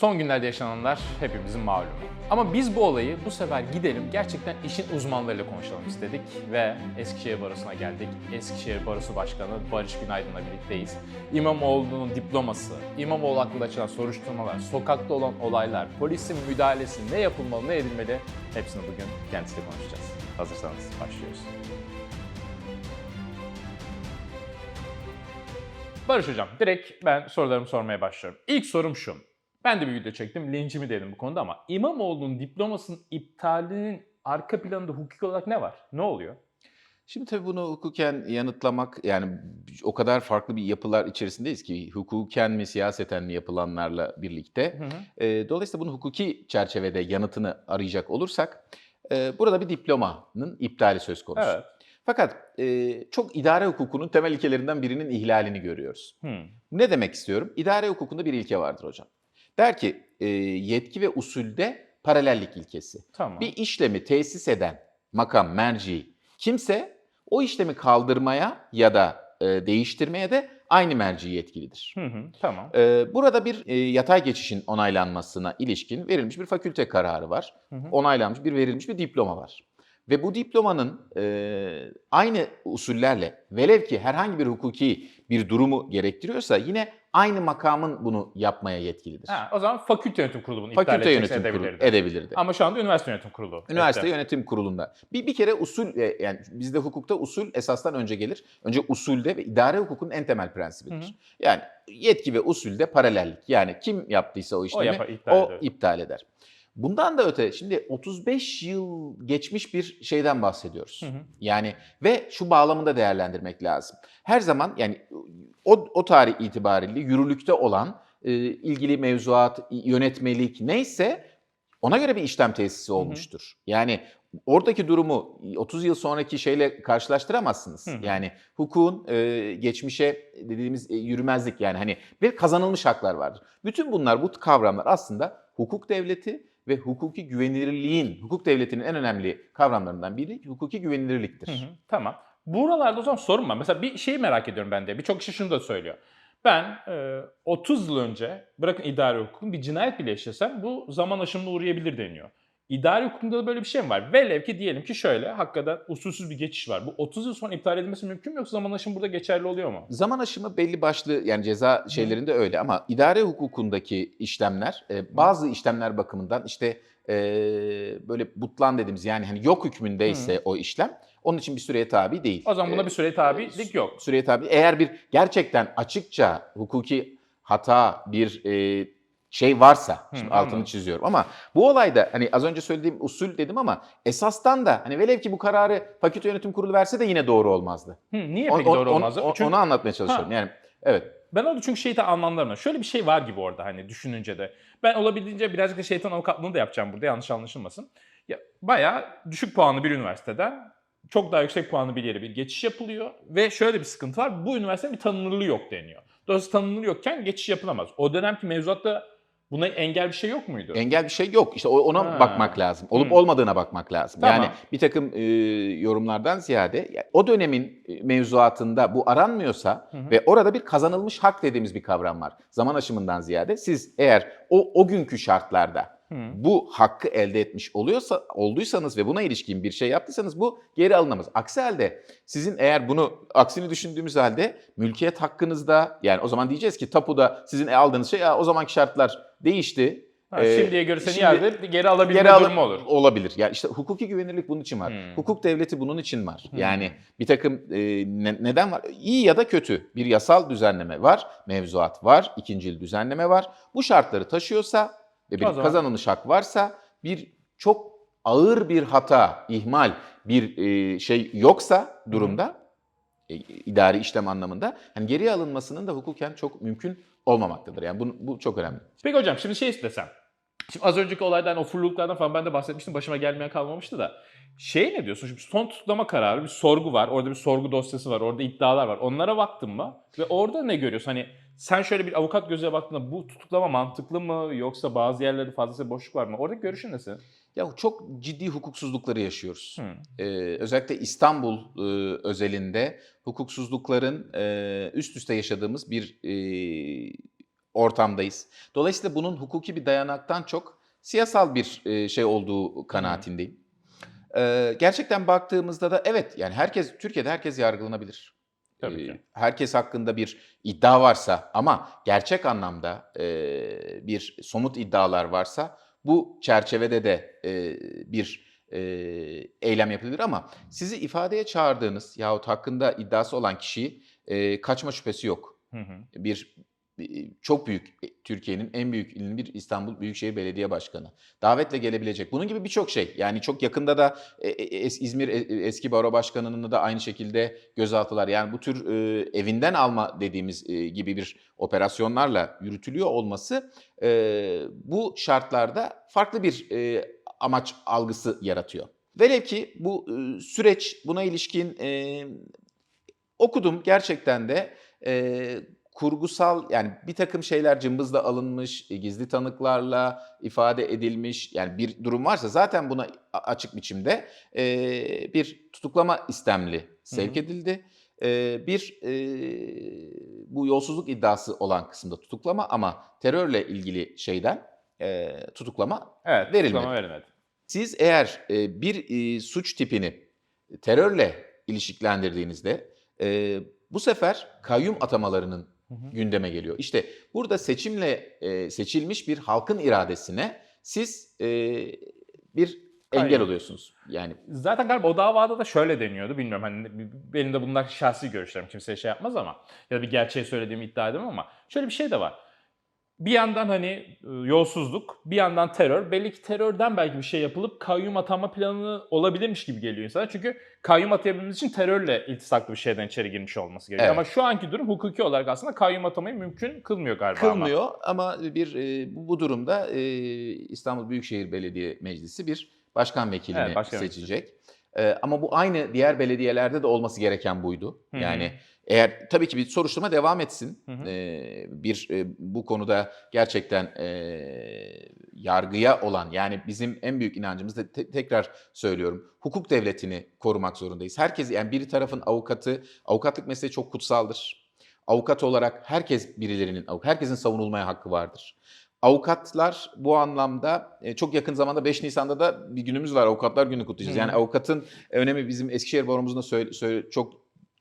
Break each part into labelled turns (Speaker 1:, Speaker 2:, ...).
Speaker 1: Son günlerde yaşananlar hepimizin malumu. Ama biz bu olayı bu sefer gidelim gerçekten işin uzmanlarıyla konuşalım istedik ve Eskişehir Barosu'na geldik. Eskişehir Barosu Başkanı Barış Günaydın'la birlikteyiz. İmamoğlu'nun diploması, İmamoğlu hakkında açılan soruşturmalar, sokakta olan olaylar, polisin müdahalesi, ne yapılmalı, ne edilmeli hepsini bugün kendisiyle konuşacağız. Hazırsanız başlıyoruz. Barış Hocam, direkt ben sorularımı sormaya başlıyorum. İlk sorum şu. Ben de bir video çektim, lincimi dedim bu konuda ama İmamoğlu'nun diplomasının iptalinin arka planında hukuki olarak ne var? Ne oluyor?
Speaker 2: Şimdi tabii bunu hukuken yanıtlamak yani o kadar farklı bir yapılar içerisindeyiz ki hukuken mi siyaseten mi yapılanlarla birlikte.
Speaker 1: Hı hı.
Speaker 2: E, dolayısıyla bunu hukuki çerçevede yanıtını arayacak olursak e, burada bir diplomanın iptali söz konusu.
Speaker 1: Evet.
Speaker 2: Fakat e, çok idare hukukunun temel ilkelerinden birinin ihlalini görüyoruz.
Speaker 1: Hı.
Speaker 2: Ne demek istiyorum? İdare hukukunda bir ilke vardır hocam. Der ki e, yetki ve usulde paralellik ilkesi.
Speaker 1: Tamam.
Speaker 2: Bir işlemi tesis eden makam, merci kimse o işlemi kaldırmaya ya da e, değiştirmeye de aynı merci yetkilidir.
Speaker 1: Hı hı. Tamam.
Speaker 2: E, burada bir e, yatay geçişin onaylanmasına ilişkin verilmiş bir fakülte kararı var.
Speaker 1: Hı hı.
Speaker 2: Onaylanmış bir verilmiş bir diploma var. Ve bu diplomanın e, aynı usullerle velev ki herhangi bir hukuki bir durumu gerektiriyorsa yine aynı makamın bunu yapmaya yetkilidir.
Speaker 1: Ha, o zaman fakülte yönetim kurulu bunu iptal
Speaker 2: Fakülte
Speaker 1: edecekse
Speaker 2: yönetim kurulu
Speaker 1: edebilirdi.
Speaker 2: edebilirdi.
Speaker 1: Ama şu anda üniversite yönetim kurulu.
Speaker 2: Üniversite
Speaker 1: etti.
Speaker 2: Yönetim Kurulu'nda. Bir, bir kere usul e, yani bizde hukukta usul esasdan önce gelir. Önce usulde ve idare hukukunun en temel prensibidir.
Speaker 1: Hı hı.
Speaker 2: Yani yetki ve usulde paralellik. Yani kim yaptıysa o işlemi o,
Speaker 1: yapar, iptal eder.
Speaker 2: iptal eder. Bundan da öte şimdi 35 yıl geçmiş bir şeyden bahsediyoruz.
Speaker 1: Hı hı.
Speaker 2: Yani ve şu bağlamında da değerlendirmek lazım. Her zaman yani o, o tarih itibariyle yürürlükte olan e, ilgili mevzuat, yönetmelik neyse ona göre bir işlem tesisi olmuştur. Yani oradaki durumu 30 yıl sonraki şeyle karşılaştıramazsınız.
Speaker 1: Hı hı.
Speaker 2: Yani hukukun e, geçmişe dediğimiz e, yürümezlik yani hani bir kazanılmış haklar vardır. Bütün bunlar bu kavramlar aslında hukuk devleti ve hukuki güvenilirliğin, hukuk devletinin en önemli kavramlarından biri hukuki güvenilirliktir.
Speaker 1: Hı hı, Tamam. Buralarda o zaman sorun var. Mesela bir şeyi merak ediyorum ben de. Birçok kişi şunu da söylüyor. Ben e, 30 yıl önce bırakın idare hukukun bir cinayet bile işlesem bu zaman aşımına uğrayabilir deniyor. İdari hukukunda da böyle bir şey mi var? Velev ki diyelim ki şöyle hakikaten usulsüz bir geçiş var. Bu 30 yıl sonra iptal edilmesi mümkün mü yoksa zaman aşımı burada geçerli oluyor mu?
Speaker 2: Zaman aşımı belli başlı yani ceza şeylerinde öyle ama idare hukukundaki işlemler e, bazı işlemler bakımından işte e, böyle butlan dediğimiz yani hani yok hükmündeyse o işlem onun için bir süreye tabi değil.
Speaker 1: O zaman buna
Speaker 2: E,
Speaker 1: bir süre tabilik yok.
Speaker 2: Süreye tabi. Eğer bir gerçekten açıkça hukuki hata bir e, şey varsa,
Speaker 1: Hı,
Speaker 2: şimdi altını
Speaker 1: anladım.
Speaker 2: çiziyorum ama bu olayda hani az önce söylediğim usul dedim ama esastan da hani velev ki bu kararı fakülte yönetim kurulu verse de yine doğru olmazdı.
Speaker 1: Hı, niye peki doğru olmazdı? Çünkü
Speaker 2: Onu anlatmaya çalışıyorum.
Speaker 1: Ha.
Speaker 2: Yani evet.
Speaker 1: ben orada çünkü şeytan anlamlarına şöyle bir şey var gibi orada hani düşününce de. Ben olabildiğince birazcık da şeytan avukatlığını da yapacağım burada yanlış anlaşılmasın. Ya, bayağı düşük puanlı bir üniversiteden çok daha yüksek puanlı bir yere bir geçiş yapılıyor. Ve şöyle bir sıkıntı var. Bu üniversitenin bir tanınırlığı yok deniyor. Dolayısıyla tanınırlığı yokken geçiş yapılamaz. O dönemki mevzuatta buna engel bir şey yok muydu?
Speaker 2: Engel bir şey yok. İşte ona
Speaker 1: Ha.
Speaker 2: bakmak lazım. Olup
Speaker 1: Hı.
Speaker 2: olmadığına bakmak lazım.
Speaker 1: Tamam.
Speaker 2: Yani bir takım e, yorumlardan ziyade ya, o dönemin e, mevzuatında bu aranmıyorsa
Speaker 1: Hı hı.
Speaker 2: ve orada bir kazanılmış hak dediğimiz bir kavram var. Zaman aşımından ziyade siz eğer o o günkü şartlarda
Speaker 1: Hı.
Speaker 2: bu hakkı elde etmiş oluyorsa olduysanız ve buna ilişkin bir şey yaptıysanız bu geri alınamaz. Aksi halde sizin eğer bunu aksini düşündüğümüz halde mülkiyet hakkınızda yani o zaman diyeceğiz ki tapuda sizin aldığınız şey "Ya, o zamanki şartlar değişti.
Speaker 1: Ha,
Speaker 2: Ee,
Speaker 1: şimdiye göre seni
Speaker 2: şimdi
Speaker 1: yerde geri alabilme
Speaker 2: Geri alıp-
Speaker 1: durumu olur.
Speaker 2: Olabilir. Yani işte hukuki güvenirlik bunun için var.
Speaker 1: Hmm.
Speaker 2: Hukuk devleti bunun için var.
Speaker 1: Hmm.
Speaker 2: Yani bir takım e, ne- neden var? İyi ya da kötü bir yasal düzenleme var, mevzuat var, ikincil düzenleme var. Bu şartları taşıyorsa ve bir
Speaker 1: O zaman-
Speaker 2: kazanılmış hak varsa bir çok ağır bir hata, ihmal, bir e, şey yoksa durumda e, idari işlem anlamında hani geriye alınmasının da hukuken çok mümkün olmamaktadır. Yani bu, bu çok önemli.
Speaker 1: Peki hocam şimdi şey istesem. Şimdi az önceki olaydan, o fulluluklardan falan ben de bahsetmiştim. Başıma gelmeyen kalmamıştı da. Şey ne diyorsun? Şimdi son tutuklama kararı, bir sorgu var. Orada bir sorgu dosyası var. Orada iddialar var. Onlara baktın mı? Ve orada ne görüyorsun? Hani sen şöyle bir avukat gözüyle baktığında bu tutuklama mantıklı mı? Yoksa bazı yerlerde fazlasıyla boşluk var mı? Orada görüşün ne senin?
Speaker 2: Ya çok ciddi hukuksuzlukları yaşıyoruz.
Speaker 1: Hı.
Speaker 2: Ee, özellikle İstanbul e, özelinde hukuksuzlukların e, üst üste yaşadığımız bir e, ortamdayız. Dolayısıyla bunun hukuki bir dayanaktan çok siyasal bir e, şey olduğu kanaatindeyim. Ee, gerçekten baktığımızda da evet yani herkes Türkiye'de herkes yargılanabilir.
Speaker 1: Tabii ki.
Speaker 2: Herkes hakkında bir iddia varsa ama gerçek anlamda bir somut iddialar varsa bu çerçevede de bir eylem yapılır ama sizi ifadeye çağırdığınız yahut hakkında iddiası olan kişiyi kaçma şüphesi yok.
Speaker 1: Hı hı.
Speaker 2: Bir- çok büyük e, Türkiye'nin en büyük ilinin bir İstanbul Büyükşehir Belediye Başkanı. Davetle gelebilecek. Bunun gibi birçok şey. Yani çok yakında da e, e, İzmir e, e, eski baro başkanını da aynı şekilde gözaltılar. Yani bu tür e, evinden alma dediğimiz e, gibi bir operasyonlarla yürütülüyor olması e, bu şartlarda farklı bir e, amaç algısı yaratıyor. Velev ki bu e, süreç buna ilişkin e, okudum gerçekten de e, kurgusal yani bir takım şeyler cımbızla alınmış, e, gizli tanıklarla ifade edilmiş yani bir durum varsa zaten buna açık biçimde e, bir tutuklama istemli sevk
Speaker 1: Hı hı.
Speaker 2: edildi. E, bir e, bu yolsuzluk iddiası olan kısımda tutuklama ama terörle ilgili şeyden e, tutuklama
Speaker 1: Evet,
Speaker 2: Verilmedi.
Speaker 1: tutuklama verilmedi.
Speaker 2: siz eğer e, bir e, suç tipini terörle ilişkilendirdiğinizde e, bu sefer kayyum atamalarının
Speaker 1: Hı hı.
Speaker 2: gündeme geliyor. İşte burada seçimle e, seçilmiş bir halkın iradesine siz e, bir engel
Speaker 1: Kayyum.
Speaker 2: oluyorsunuz. Yani
Speaker 1: Zaten galiba o davada da şöyle deniyordu. Bilmiyorum hani benim de bunlar şahsi görüşlerim. Kimseye şey yapmaz ama ya da bir gerçeği söylediğimi iddia edemem ama şöyle bir şey de var. Bir yandan hani e, yolsuzluk, bir yandan terör. Belli ki terörden belki bir şey yapılıp kayyum atama planı olabilirmiş gibi geliyor insana. Çünkü kayyum atayabilmemiz için terörle iltisaklı bir şeyden içeri girmiş olması gerekiyor.
Speaker 2: Evet.
Speaker 1: Ama şu anki durum hukuki olarak aslında kayyum atamayı mümkün kılmıyor galiba ama.
Speaker 2: kılmıyor ama bir e, bu, durumda e, İstanbul Büyükşehir Belediye Meclisi bir başkan vekilini
Speaker 1: Evet, başkan vekili.
Speaker 2: seçecek. E, ama bu aynı diğer belediyelerde de olması gereken buydu.
Speaker 1: Hı hı.
Speaker 2: Yani eğer tabii ki bir soruşturma devam etsin.
Speaker 1: Hı hı.
Speaker 2: Bir e, bu konuda gerçekten e, yargıya olan yani bizim en büyük inancımız da te- tekrar söylüyorum. Hukuk devletini korumak zorundayız. Herkes yani bir tarafın avukatı, avukatlık mesleği çok kutsaldır. Avukat olarak herkes birilerinin, herkesin savunulmaya hakkı vardır. Avukatlar bu anlamda e, çok yakın zamanda 5 Nisan'da da bir günümüz var. Avukatlar Günü kutlayacağız.
Speaker 1: Hı.
Speaker 2: Yani avukatın önemi bizim Eskişehir Baromuzda söyle, söyle- çok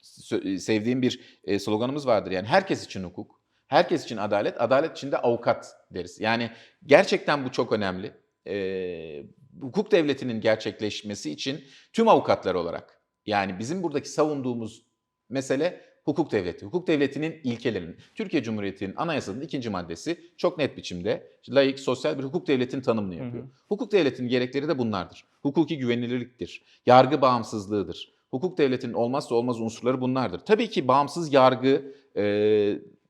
Speaker 2: sö- sevdiğim bir e, sloganımız vardır. Yani herkes için hukuk, herkes için adalet, adalet için de avukat deriz. Yani gerçekten bu çok önemli. E, hukuk devletinin gerçekleşmesi için tüm avukatlar olarak yani bizim buradaki savunduğumuz mesele hukuk devleti. Hukuk devletinin ilkelerinin. Türkiye Cumhuriyeti'nin anayasasının ikinci maddesi çok net biçimde layık, sosyal bir hukuk devletinin tanımını
Speaker 1: Hı hı.
Speaker 2: yapıyor. Hukuk devletinin gerekleri de bunlardır. Hukuki güvenilirliktir, yargı bağımsızlığıdır. Hukuk devletinin olmazsa olmaz unsurları bunlardır. Tabii ki bağımsız yargı e,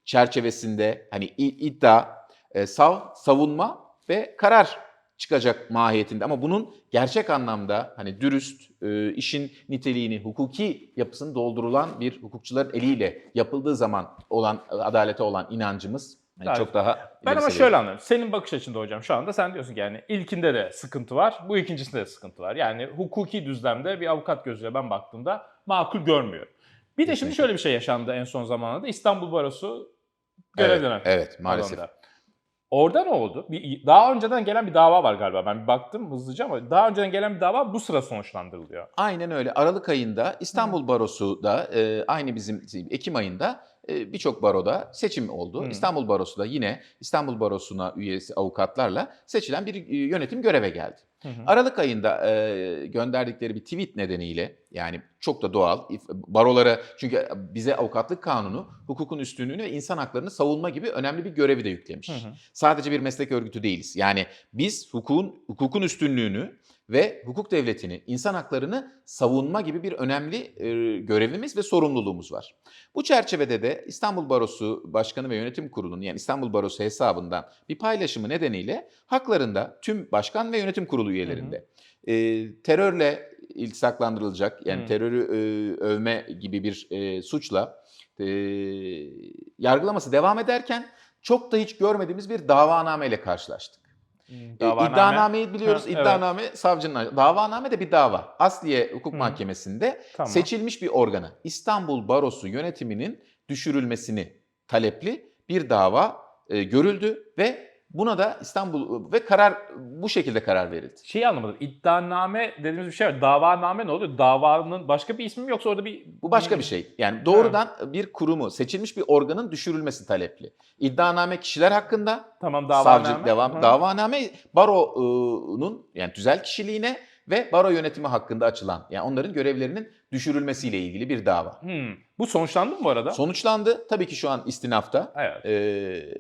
Speaker 2: çerçevesinde hani iddia, e, sav, savunma ve karar çıkacak mahiyetinde ama bunun gerçek anlamda hani dürüst, e, işin niteliğini, hukuki yapısını doldurulan bir hukukçuların eliyle yapıldığı zaman olan adalete olan inancımız yani
Speaker 1: Evet.
Speaker 2: çok daha
Speaker 1: Ben ama şöyle anlıyorum. Senin bakış açında hocam şu anda sen diyorsun ki yani ilkinde de sıkıntı var, bu ikincisinde de sıkıntı var. Yani hukuki düzlemde bir avukat gözüyle ben baktığımda makul görmüyorum. Bir de şimdi şöyle bir şey yaşandı en son zamanlarda. İstanbul Barosu
Speaker 2: Evet,
Speaker 1: görevden
Speaker 2: evet maalesef.
Speaker 1: alındı. Orada ne oldu? Bir, daha önceden gelen bir dava var galiba. Ben bir baktım hızlıca ama daha önceden gelen bir dava bu sıra sonuçlandırılıyor.
Speaker 2: Aynen öyle. Aralık ayında İstanbul Barosu da e, aynı bizim Ekim ayında birçok baroda seçim oldu.
Speaker 1: Hı.
Speaker 2: İstanbul Barosu da yine İstanbul Barosu'na üyesi avukatlarla seçilen bir e, yönetim göreve geldi.
Speaker 1: Hı hı.
Speaker 2: Aralık ayında e, gönderdikleri bir tweet nedeniyle yani çok da doğal barolara çünkü bize avukatlık kanunu hukukun üstünlüğünü ve insan haklarını savunma gibi önemli bir görevi de yüklemiş.
Speaker 1: Hı hı.
Speaker 2: Sadece bir meslek örgütü değiliz. Yani biz hukukun hukukun üstünlüğünü ve hukuk devletini, insan haklarını savunma gibi bir önemli e, görevimiz ve sorumluluğumuz var. Bu çerçevede de İstanbul Barosu Başkanı ve Yönetim Kurulu'nun yani İstanbul Barosu hesabından bir paylaşımı nedeniyle haklarında tüm başkan ve yönetim kurulu üyelerinde e, terörle iltisaklandırılacak yani
Speaker 1: Hı.
Speaker 2: terörü e, övme gibi bir e, suçla e, yargılaması devam ederken çok da hiç görmediğimiz bir davaname ile karşılaştık. E,
Speaker 1: Davaname-
Speaker 2: İddianameyi biliyoruz.
Speaker 1: Ha, evet.
Speaker 2: İddianame savcının. Davaname de bir dava. Asliye Hukuk
Speaker 1: Hı.
Speaker 2: Mahkemesi'nde
Speaker 1: Tamam.
Speaker 2: seçilmiş bir organı. İstanbul Barosu yönetiminin düşürülmesini talepli bir dava e, görüldü ve buna da İstanbul ve karar bu şekilde karar verildi.
Speaker 1: Şeyi anlamadım. İddianame dediğimiz bir şey var. Davaname ne oluyor? Davanın başka bir ismi mi yoksa orada bir...
Speaker 2: Bu başka bir şey. Yani doğrudan bir kurumu, seçilmiş bir organın düşürülmesi talepli. İddianame kişiler hakkında,
Speaker 1: Tamam davaname.
Speaker 2: savcılık devam,
Speaker 1: Hı.
Speaker 2: davaname baronun yani tüzel kişiliğine ve baro yönetimi hakkında açılan yani onların görevlerinin düşürülmesiyle ilgili bir dava.
Speaker 1: Hmm. Bu sonuçlandı mı bu arada?
Speaker 2: Sonuçlandı. Tabii ki şu an istinafta.
Speaker 1: evet.
Speaker 2: Ee,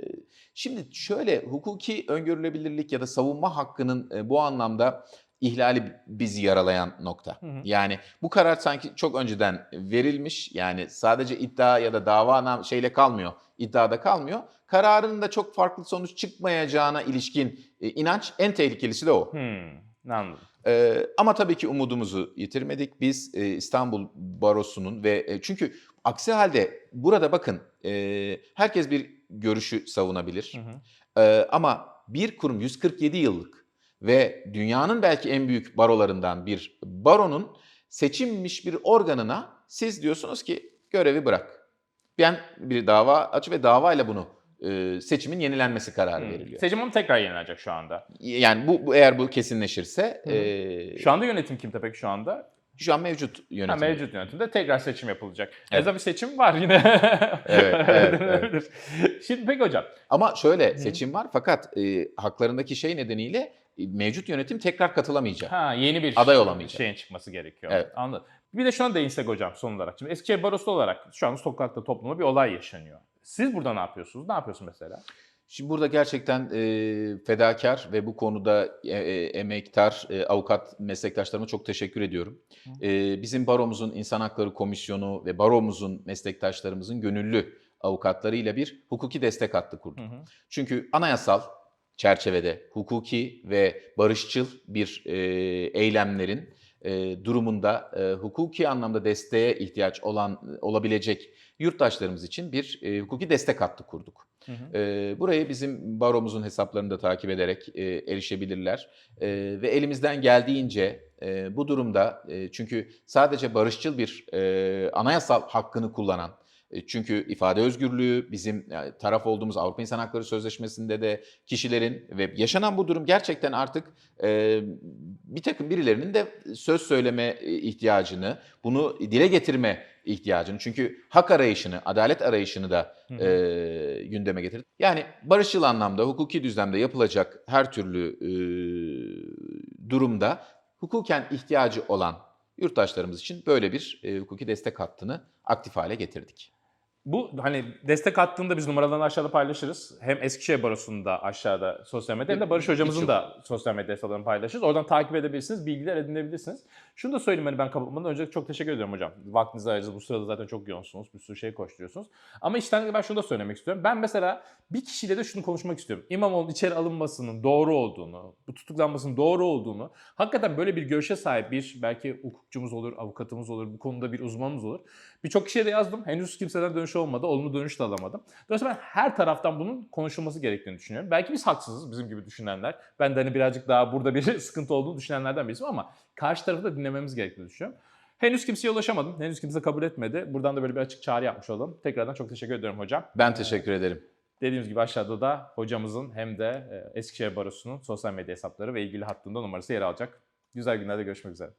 Speaker 2: şimdi şöyle hukuki öngörülebilirlik ya da savunma hakkının e, bu anlamda ihlali bizi yaralayan nokta.
Speaker 1: Hı hı.
Speaker 2: Yani bu karar sanki çok önceden verilmiş. Yani sadece iddia ya da dava şeyle kalmıyor. iddiada kalmıyor. Kararın da çok farklı sonuç çıkmayacağına ilişkin e, inanç en tehlikelisi de o.
Speaker 1: Hmm. Anladım.
Speaker 2: Ee, ama tabii ki umudumuzu yitirmedik. Biz e, İstanbul Barosu'nun ve e, çünkü aksi halde burada bakın e, herkes bir görüşü savunabilir.
Speaker 1: Hı hı.
Speaker 2: Ee, ama bir kurum 147 yıllık ve dünyanın belki en büyük barolarından bir baronun seçilmiş bir organına siz diyorsunuz ki görevi bırak. Ben bir dava aç ve davayla bunu e, seçimin yenilenmesi kararı
Speaker 1: Hmm.
Speaker 2: veriliyor.
Speaker 1: Seçim onu tekrar yenilecek şu anda.
Speaker 2: Yani bu, bu eğer bu kesinleşirse
Speaker 1: hı.
Speaker 2: e,
Speaker 1: Şu anda yönetim kimde peki şu anda?
Speaker 2: şu an mevcut
Speaker 1: Ha,
Speaker 2: yönetim.
Speaker 1: mevcut yönetimde tekrar seçim yapılacak.
Speaker 2: Evet.
Speaker 1: Evet. bir seçim var yine.
Speaker 2: Evet, evet,
Speaker 1: Denilebilir. Şimdi peki hocam.
Speaker 2: Ama şöyle seçim var fakat e, haklarındaki şey nedeniyle e, mevcut yönetim tekrar katılamayacak.
Speaker 1: Ha yeni bir
Speaker 2: Aday olamayacak.
Speaker 1: şeyin çıkması gerekiyor.
Speaker 2: Evet.
Speaker 1: Anladım. Bir de şuna değinsek hocam son olarak. Şimdi Eskişehir Barosu olarak şu an sokakta toplumda bir olay yaşanıyor. Siz burada ne yapıyorsunuz? Ne yapıyorsun mesela?
Speaker 2: Şimdi burada gerçekten e, fedakar ve bu konuda e, e, emektar e, avukat meslektaşlarıma çok teşekkür ediyorum. E, bizim baromuzun İnsan Hakları Komisyonu ve baromuzun meslektaşlarımızın gönüllü avukatlarıyla bir hukuki destek hattı kurduk.
Speaker 1: Hı hı.
Speaker 2: Çünkü anayasal çerçevede hukuki ve barışçıl bir e, eylemlerin e, durumunda e, hukuki anlamda desteğe ihtiyaç olan olabilecek yurttaşlarımız için bir e, hukuki destek hattı kurduk.
Speaker 1: Hı hı.
Speaker 2: E, burayı bizim baromuzun hesaplarını da takip ederek e, erişebilirler E, ve elimizden geldiğince e, bu durumda e, çünkü sadece barışçıl bir e, anayasal hakkını kullanan e, çünkü ifade özgürlüğü bizim yani taraf olduğumuz Avrupa İnsan Hakları Sözleşmesi'nde de kişilerin ve yaşanan bu durum gerçekten artık e, bir takım birilerinin de söz söyleme e, ihtiyacını, bunu dile getirme ihtiyacını çünkü hak arayışını, adalet arayışını da
Speaker 1: Hı hı.
Speaker 2: e, gündeme getirdi. Yani barışçıl anlamda, hukuki düzlemde yapılacak her türlü e, durumda hukuken ihtiyacı olan yurttaşlarımız için böyle bir e, hukuki destek hattını aktif hale getirdik.
Speaker 1: Bu hani destek hattında biz numaralarını aşağıda paylaşırız. Hem Eskişehir Barosu'nu da aşağıda sosyal medyada hem de Barış Hocamızın da sosyal medya hesaplarını paylaşırız. Oradan takip edebilirsiniz, bilgiler edinebilirsiniz. Şunu da söyleyeyim hani ben kapatmadan önce çok teşekkür ediyorum hocam. Vaktinizi ayırdınız. Bu sırada zaten çok yoğunsunuz. Bir sürü şey koşturuyorsunuz. Ama işten ben şunu da söylemek istiyorum. Ben mesela bir kişiyle de şunu konuşmak istiyorum. İmamoğlu'nun içeri alınmasının doğru olduğunu, bu tutuklanmasının doğru olduğunu, hakikaten böyle bir görüşe sahip bir belki hukukçumuz olur, avukatımız olur, bu konuda bir uzmanımız olur. Birçok kişiye de yazdım. Henüz kimseden dönüş olmadı. Olumlu dönüş de alamadım. Dolayısıyla ben her taraftan bunun konuşulması gerektiğini düşünüyorum. Belki biz haksızız bizim gibi düşünenler. Ben de hani birazcık daha burada bir sıkıntı olduğunu düşünenlerden birisiyim ama karşı tarafı da dinlememiz gerektiğini düşünüyorum. Henüz kimseye ulaşamadım. Henüz kimse kabul etmedi. Buradan da böyle bir açık çağrı yapmış olalım. Tekrardan çok teşekkür ediyorum hocam.
Speaker 2: Ben teşekkür ederim.
Speaker 1: Dediğimiz gibi aşağıda da hocamızın hem de e, Eskişehir Barosu'nun sosyal medya hesapları ve ilgili hattında numarası yer alacak. Güzel günlerde görüşmek üzere.